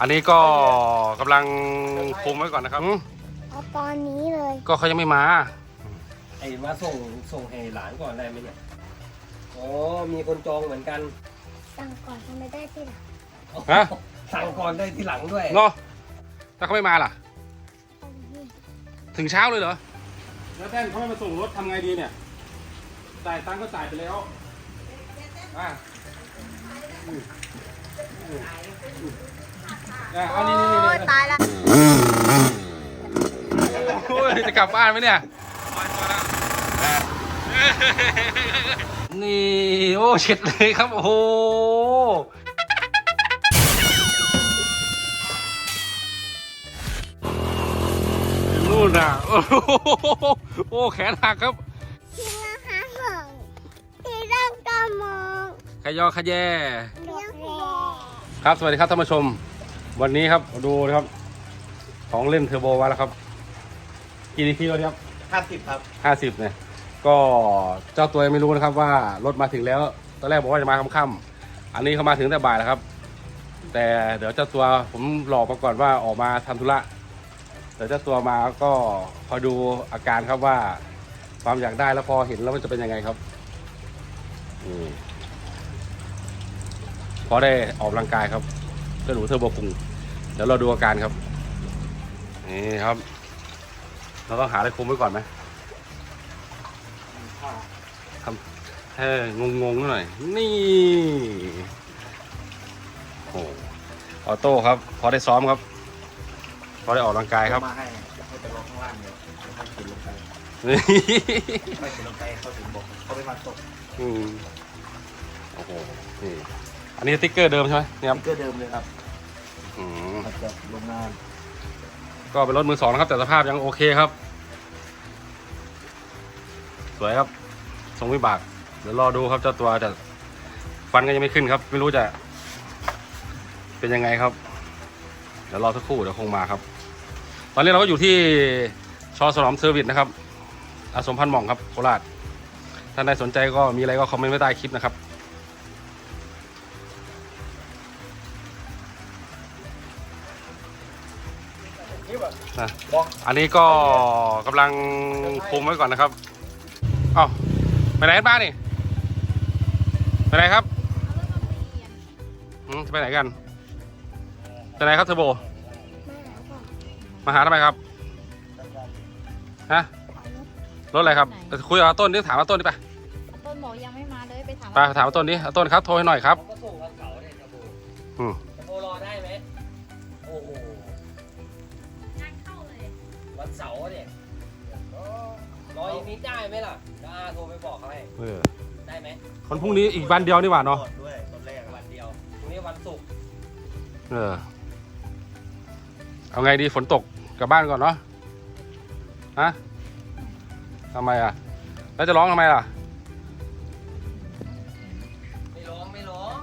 อันนี้ก็กำลังคุมไว้ก่อนนะครับอืมเอาตอนนี้เลยก็เขายังไม่มา ไอ้มาส่งส่งให้หลานก่อนได้ไหมเนี่ยอ๋อมีคนจองเหมือนกันสั่งก่อนทำไมได้ที่หลังฮะ สั่งก่อนได้ทีหลังด้วยเนาะถ้าเขาไม่มาล่ะ เอานี่ถึงเช้าเลยเหรอ แล้วแท่นเขาไม่มาส่งรถทำไงดีเนี่ย จ่ายตังค์ก็จ่ายไปแล้ว อะอืมอืมอะ เอานี่นี่นี่โอ้ยนี่ตายละโอ้ยจะกลับบ้านไหมเนี่ยนี่โอ้เช็ดเลยครับโอ้โหนู่นน่ะโอ้โหโอ้แขนหักครับที่นะคะของที่ร่างกามองขยอขยแยเลี้ยงแพ ครับสวัสดีครับท่านผู้ชม วันนี้ครับมาดูนะครับ ของเล่นเทอร์โบมาแล้วครับกี่นาทีแล้วครับห้าสิบครับห้าสิบเนี่ยก็เจ้าตัวยังไม่รู้นะครับว่ารถมาถึงแล้วตอนแรกบอกว่าจะมาค่ำๆอันนี้เขามาถึงแต่บ่ายแล้วครับ แต่เดี๋ยวเจ้าตัวผมหลอกมาก่อนว่าออกมาทำธุระเดี๋ยวเจ้าตัวมาก็คอยดูอาการครับว่า ความอยากได้แล้วพอเห็นแล้วมันจะเป็นยังไงครับอืม พอได้ออกกำลังกายครับเจ้าหนูเทอร์โบคุงเดี๋ยวเราดูอาการครับ นี่ครับ เราต้องหาอะไรคุมไว้ก่อนไหมทำให้งงๆหน่อย นี่ โอ้ออโต้ครับ พอได้ซ้อมครับ พอได้ออกกำลังกายครับ มาให้ให้ไปลงข้างล่างเดี๋ยวให้ขึ้นลงไปนี่ไม่ขึ้นลงไปเขาถึงบอกเขาไปมาตกอืมโอ้โหนี่ อันนี้สติ๊กเกอร์เดิมใช่ไหมนี่ครับก็เดิมเลยครับอืมมาจากโรงงานก็เป็นรถมือสองนะครับ แต่สภาพยังโอเคครับ สวยครับทรงวิบาก เดี๋ยวรอดูครับเจ้าตัวแต่ฟันก็ยังไม่ขึ้นครับ ไม่รู้จะ เป็นยังไงครับ เดี๋ยวรอสักครู่เดี๋ยวคงมาครับ ตอนนี้เราก็อยู่ที่ชอสนอมเซอร์วิสนะครับอาสมพันธ์หม่องครับโคราชท่านใดสนใจก็มีอะไรก็คอมเมนต์ไว้ใต้คลิปนะครับ นะบอกอันนี้ก็กำลังคุมไว้ก่อนนะครับ เอ้าไปไหนกันบ้างนี่ไปไหนครับอืมจะไปไหนกันไปไหนครับเทอร์โบ มาหาก่อนมาหาทำไมครับ ฮะ รถอะไรครับไปคุยกับอาต้นนี่ถามอาต้นดิไปต้นบอกยังไม่มาเลยไปถามไปถามอาต้นนี้อาต้นครับโทรให้หน่อยครับผมก็ส่งวันเสาร์เนี่ยจะโบอืมจะโบรอได้ไหมโอ้โห เสาร์เนี่ยรออีกนิดได้ไหมล่ะเดี๋ยวอาโทรไปบอกเขาให้เออได้ไหมคนพรุ่งนี้อีกวันเดียวนี่หว่าเนาะตรวจด้วยตอนแรกอะวันเดียวพรุ่งนี้วันศุกร์เออ เอาไงดีฝนตกกลับบ้านก่อนเนาะฮะทำไมอะ แล้วจะร้องทำไมล่ะ ไม่ร้องไม่ร้อง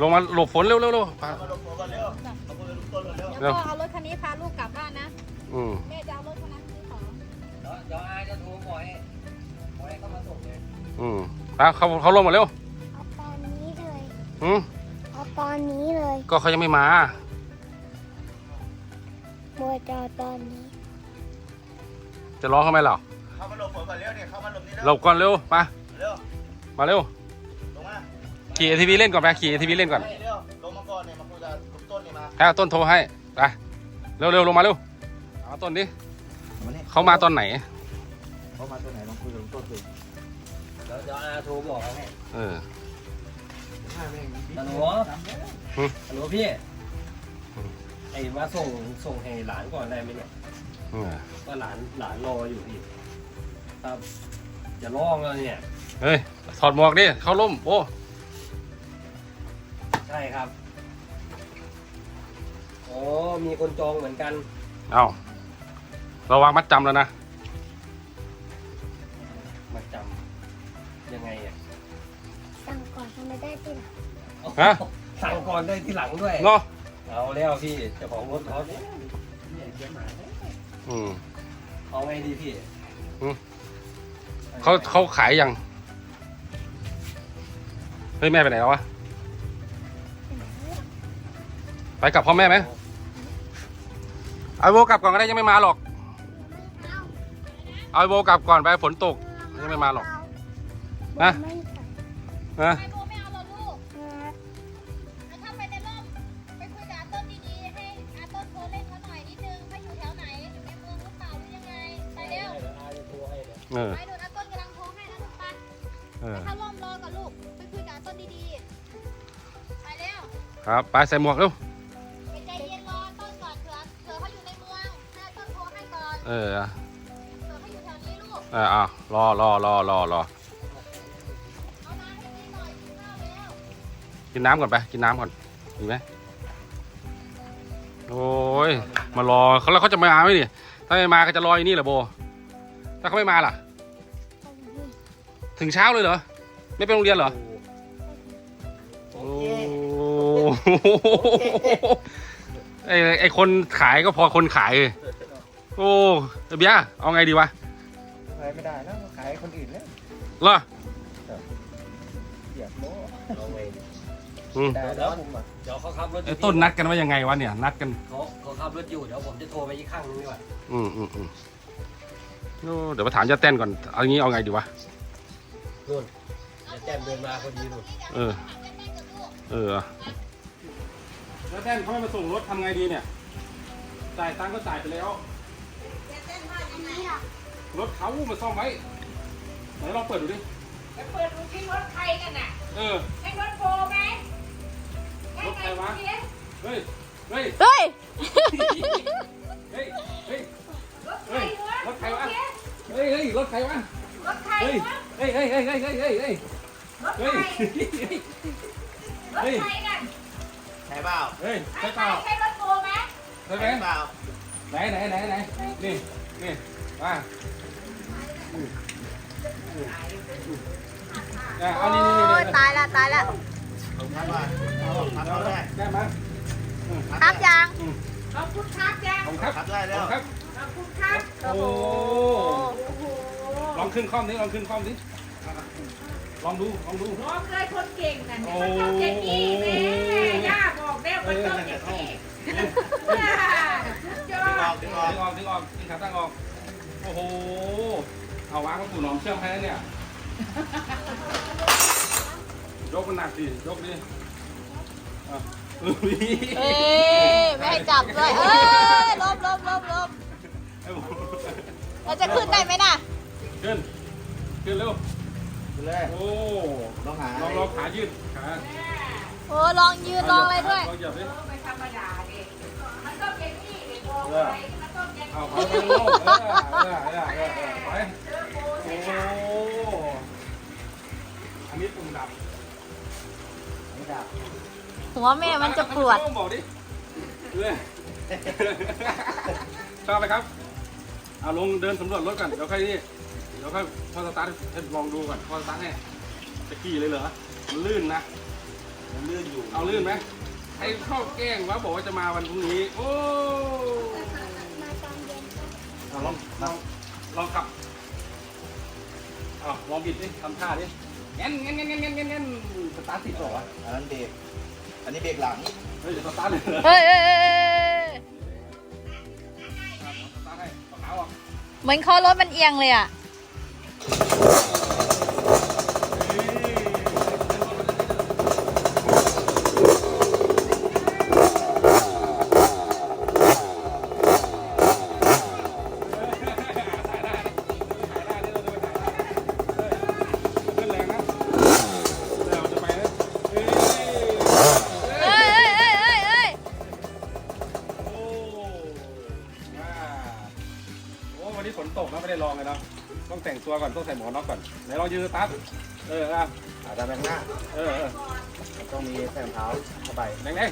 ลงมาหลบฝนเร็วๆเร็วๆไป เอามาลงตัวก่อนเร็วเอามาลงตัวก่อนเร็วเดี๋ยวพ่อเอารถคันนี้พาลูกกลับบ้านนะ อืมแม่จะเอารถคันนั้นซื้อของเดี๋ยวเดี๋ยวอาจะโทรบอกให้บอกให้เขามาส่งเลยอืมไปเขาเขาลงมาเร็วเอาตอนนี้เลยอืมเอาตอนนี้เลยก็เขายังไม่มาโมจะเอาตอนนี้จะร้องทำไมเหรอเข้ามาลงตัวก่อนเร็วเนี่ยเข้ามาลงนี่หลบก่อนเร็วมาเร็วมาเร็วลงมาขี่ทีวีเล่นก่อนไปขี่ทีวีเล่นก่อนเร็วลงมาก่อนเนี่ยมาคุยกับลุงต้นนี่มาให้เอาต้นโทรให้ไปเร็วเร็วลงมาเร็ว เอาต้นดิมานี่เขามาตอนไหน เขามาตัวไหนลองคุยกับลุงต้นดูเดี๋ยวเดี๋ยวอาโทรบอกเขาให้เออห้าแม่งฮัลโหลอืมฮัลโหลพี่อืม ไอ้มาส่งส่งให้หลานก่อนได้ไหมเนี่ยเออก็หลานหลานรออยู่พี่ครับจะร้องแล้วเนี่ย เฮ้ยถอดหมวกดิเข้าร่มโอ้ใช่ครับโอ้มีคนจองเหมือนกัน เอา เราวางมัดจำแล้วนะ มาจำยังไงอะสั่งก่อนทำไมได้ที่หลังฮะ สั่งก่อนได้ทีหลังด้วย เนาะเอาแล้วพี่เจ้าของรถเขาเนี่ยอืม เอาไงดีพี่อืม เขาเขาขายยัง เฮ้ย แม่ไปไหนแล้ววะ ไปกับพ่อแม่ไหมเอาไอโวกลับก่อนก็ได้ยังไม่มาหรอก เอาไอโวกลับก่อนไปฝนตกยังไม่มาหรอกนะนะไอโบไม่เอาหรอกลูกเอาเข้าไปในร่มไปคุยกับอาต้นดีๆให้อาต้นโทรเล่นเขาหน่อยนิดนึงเขาอยู่แถวไหนอยู่ในเมืองหรือเปล่าหรือยังไงไปเร็วเดี๋ยวอาจะโทรให้เดี๋ยวเออไปดูอาต้นกำลังโทรให้นะลูกไปเออไปเข้าร่มรอก่อนลูกไปคุยกับอาต้นดีๆไปเร็วครับไปใส่หมวกเร็วไปใจเย็นรอต้นก่อนเผื่อเผื่อเขาอยู่ในเมืองให้อาต้นโทรให้ก่อนเออ เออเอารอรอรอรอรอกินน้ำก่อนไป กินน้ำก่อนมีไหมโอ้ยมารอเขาแล้วเขาจะมาไหมนี่ถ้าไม่มาก็จะรออยู่นี่แหละโบ ถ้าเขาไม่มาล่ะ ถึงเช้าเลยเหรอ ไม่ไปโรงเรียนเหรอโอ้ไอไอคนขายก็พอคนขาย โอ้เบียร์เอาไงดีวะายไม่ได้แล้วขายให้คนอื่นแล้วเหรอเหยียบโม้เอาไงดิอืมได้แล้วผมอะเดี๋ยวเขาขับรถอไอ้ยู่ต้นนัดกันว่ายังไงวะเนี่ย นัดกัน เขาเขาขับรถอยู่เดี๋ยวผมจะโทรไปอีกครั้งนึงดีกว่าอืมอืมอืมโอ้เดี๋ยวมาถามยาเต้นก่อน เอางี้เอาไงดีวะ นู่นจะแจ้มเดินมาพอดีนู่นเออ เออแล้วแต้นเขาไม่มาส่งรถทำไงดีเนี่ย จ่ายตังค์ก็จ่ายไปแล้ว รถเขามาซ่อมไว้ไหนลองเปิดดูดิไปเปิดดูที่รถใครกันน่ะเออให้รถโฟไหมให้รถใครวะดูดิเฮ้ยเฮ้ยเฮ้ยเฮ้ยเฮ้ยรถใครเฮ้ยวะรถใครวะเฮ้ยเฮ้ยรถใครวะรถใครเฮ้ยวะเฮ้ยเฮ้ยเฮ้ยเฮ้ยเฮ้ยเฮ้ยเฮ้ยรถใคเฮ้รยรถใครกันใช่เปล่าเฮ้ยใช่ใช่ใคเปรล่าใช่รถโฟไหมใช่ไหมเปล่าไหนไหนไหนไหนนี่นี่มา อะเอานี่นี่นี่โอ้ยนี่ตายละตายละทักว่าทักเขาได้ได้ไหมครับยังขอบคุณครับจ้าขอบคุณครับทักได้ขแล้อบวคุณครับขอบคุณครับโอ้โอ้โหลองขึ้นคล่อมดิลองขึ้นคล่อมดิลองดูลองดู น้องเลยคนเก่งน่ะโอ้มันต้องอย่างนี้แม่ย่าบอกแล้วมันต้องอย่างนี้ว้าวสุดยอดึงอดอกดึงออกดึงออกดึงออกดึงขาตั้งออก โอ้โห เอาวางกระปุกหนอมเชื่อมให้แล้วเนี่ย ยกมันหนักสิยกดิอะอุ้ยเอ้ยไม่ให้จับด้วยเอ้ยลบลบลบลบไอ้หมูเราจะขึ้นได้ไหมน่ะ ขึ้น ขึ้นเร็ว ดูเลยโอ้ลองหาลองลองขายืดขาโอ้ลองยืนลองอะไรด้วย ลองเหยียบดิไม่ธรรมดาเด็กมันต้องอย่างนี้เด็กบอกอะไรมันต้องอย่างเอานี้ไปลงเออเออเออเออเออไป เจอโฟโอ้ใช่ไหมอันนี้ปุ่มดับไม่ดับหัวแม่มันจะปวดบอกดิเลยชอบไหมครับ เอาลงเดินสำรวจรถก่อนเดี๋ยวค่อยนี่เดี๋ยวค่อยพอสตาร์ทให้ลองดูก่อนพอสตาร์ทให้จะขี่เลยเหรอมันลื่นนะ มันลื่นอยู่ เอาลื่นไหมใครเข้าแกล้งว่าบอกว่าจะมาวันพรุ่งนี้ โอ้เอาลองลองลองขับเอาลองบิดดิทำท่าดิเงี้ยเงี้ยเงี้ยเงี้ยเงี้ยเงี้ยเงี้ยสตาร์ทติดเหรอวะอันนั้นเบรก อันนี้เบรกหลัง เฮ้ยเดี๋ยวสตาร์ทเลยเหรอเฮ้ยเอ้ยเอ้ยเอ้ยครับสตาร์ทให้เอาขาออก เหมือนเขารถมันเอียงเลยอะขึ้ ก่อนต้องใส่หมวกน็อกก่อนไหนลองยืนสตาร์ทเอออะอาจจะเป็นหน้าเออเออต้องมีแผ่นเท้าเข้าไปแรงแรง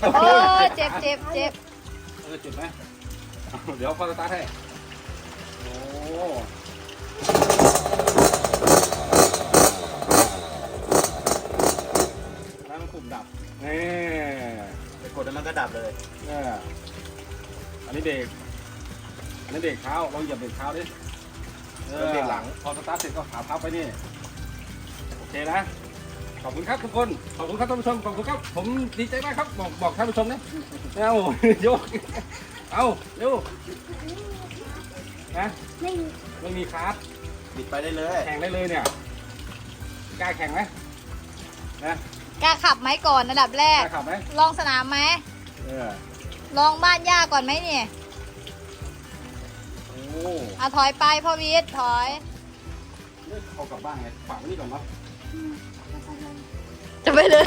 โอ้ยเจ็บเจ็บเจ็บเออเจ็บไหมเอาเดี๋ยวพอสตาร์ทให้โอ้แล้วมันปุ่มดับนี่ไปกดแล้วมันก็ดับเลยเนี่ยอันนี้เบรกอันนี้เบรกเท้าลองเหยียบเบรกเท้าดิ เบรกหลัง พอสตาร์ทเสร็จก็ขาพับไปนี่ โอเคนะ ขอบคุณครับทุกคน ขอบคุณครับท่านผู้ชม ขอบคุณครับ ผมดีใจมากครับ บอกบอกท่านผู้ชมนะเอาโยก เอาเร็วนะไม่มีไม่มีคาร์ดบิดไปได้เลย แข่งได้เลยเนี่ย กล้าแข่งไหมนะกล้าขับไหมก่อนระดับแรก กล้าขับไหมลองสนามไหมเออ ลองบ้านย่าก่อนไหมเนี่ยโอ้เอาถอยไปพ่อวิทย์ถอยเลือกเอากลับบ้านไงฝากไว้นี่ก่อนเนาะจะไปเลย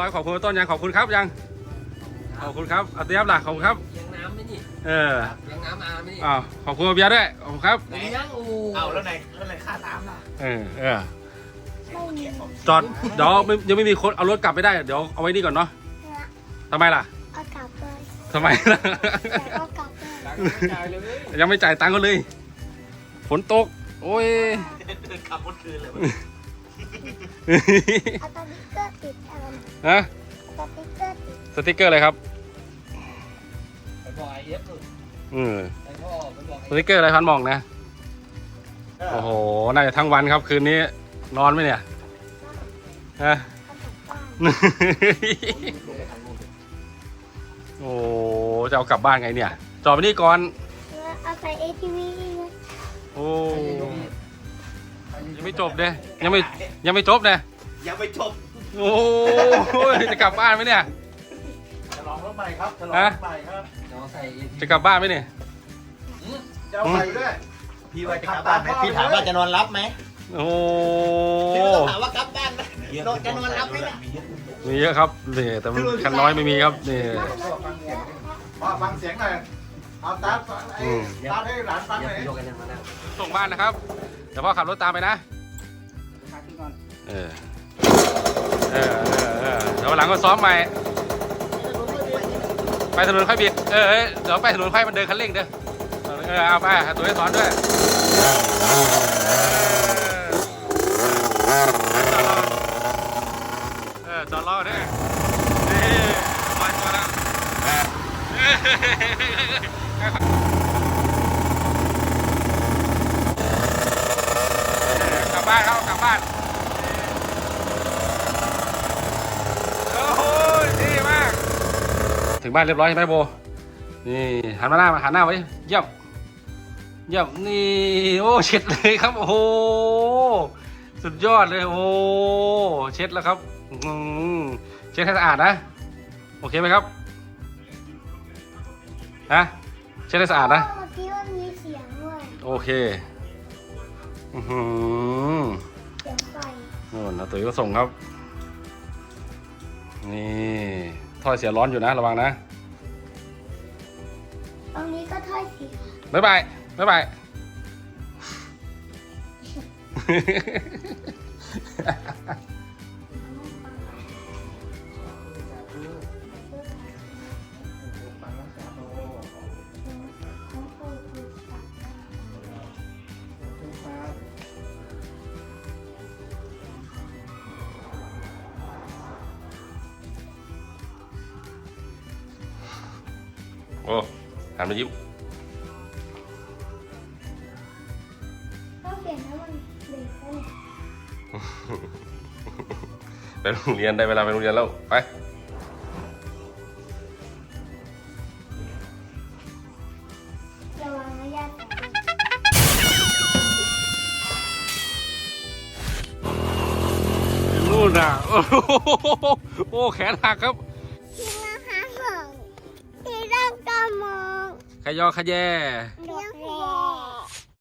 รับเรียบร้อยขอบคุณต้นยังขอบคุณครับยังขอบคุณครับเอาเตียบล่ะขอบคุณครับเลี้ยงน้ำไหมนี่เออเลี้ยงน้ำอาไหมนี่อ้าวขอบคุณเบียร์ด้วยขอบคุณครับเลี้ยงโอ้เอาแล้วไหนแล้วไหนค่าน้ำล่ะเออเออไม่มีจอดเดี๋ยวไม่ยังไม่มีคนเอารถกลับไปได้เดี๋ยวเอาไว้นี่ก่อนเนาะเนื้อทำไมล่ะเอากลับเลยทำไมล่ะแต่เอากลับเลยตังค์ไม่จ่ายเลยยังไม่จ่ายตังค์ก็เลยฝนตกโอ้ยขับรถคืนเลย เอาตะลิกเกอร์ติดอะไรฮะเอาตะลิกเกอร์ติดสติกเกอร์อะไรครับไปบอกไอเอฟเลยอืมไปพ่อไปบอกไอสติกเกอร์อะไรพันมองนะ โอ้โห น่าจะทั้งวันครับคืนนี้นอนไหมเนี่ยฮะ เอากลับบ้านโอ้จะเอากลับบ้านไงเนี่ย จอดไปนี่ก่อนเนื้อเอาใส่ ATV นี่นะโอ้ ยังไม่จบเด้ยังไม่ยังไม่จบเด้ยังไม่จบโอ้ยจะกลับบ้านไหมเนี่ยจะลองรถใหม่ครับจะลองฮะรถใหม่ครับน้องใส่เอจะกลับบ้านไหมเนี่ยจะเอาใหม่ด้วยพี่ว่าจะกลับบ้านไหมพี่ถามว่าจะนอนรับไหมโอ้พี่ต้องถามว่ากลับบ้านไหมนอนจะนอนรับไหมเนี่ยมีเยอะครับนี่แต่มันคันน้อยไม่มีครับนี่ว่าฟังเสียงหน่อย เอาตาไอ้ตาให้หลานฟังหน่อยโยกกันมานั่งส่งบ้านนะครับ เดี๋ยวพ่อขับรถตามไปนะเออ เออเออเออเดี๋ยววันหลังก็ซ้อมใหม่ ไปถนนค่อยบิด เออเออเดี๋ยวไปถนนค่อยมันเดินคันเร่งเด้อ เออเอาไปเอาตัวให้สอนด้วยเออจอดรอด้วยนี่ปล่อยตัวแล้วกลับบ้านครับกลับบ้านโอ้โหดีมาก ถึ งบ้านเรียบร้อยใช่ไหมโบ นี่หันมาหน้ามาหันหน้าไว้เยี่ยมเยี่ยมนี่โอ้เช็ดเลยครับโอ้โหสุดยอดเลยโอ้เช็ดแล้วครับอืมเช็ดให้สะอาดนะ โอเคไหมครับฮะเช็ดให้สะอาดนะเมื่อกี้มันมีเสียงด้วยโอเคอือหือเสียงไฟนู่นนะตุ๋ยก็ส่งครับ นี่ ท่อเสียร้อนอยู่นะระวังนะตรงนี้ก็ถ้อยเสียบ๊ายบายบ๊ายบายเต้องเปลี่ยนให้มันเด็กขึ้นไปโรงเรียนได้เวลาไปโรงเรียนแล้ว ไป ระวังนะญาตินู่นน่ะ โอ้โหโอ้แขนหักครับ ที่มาหาของที่ต้องกมอง ขยอขยแย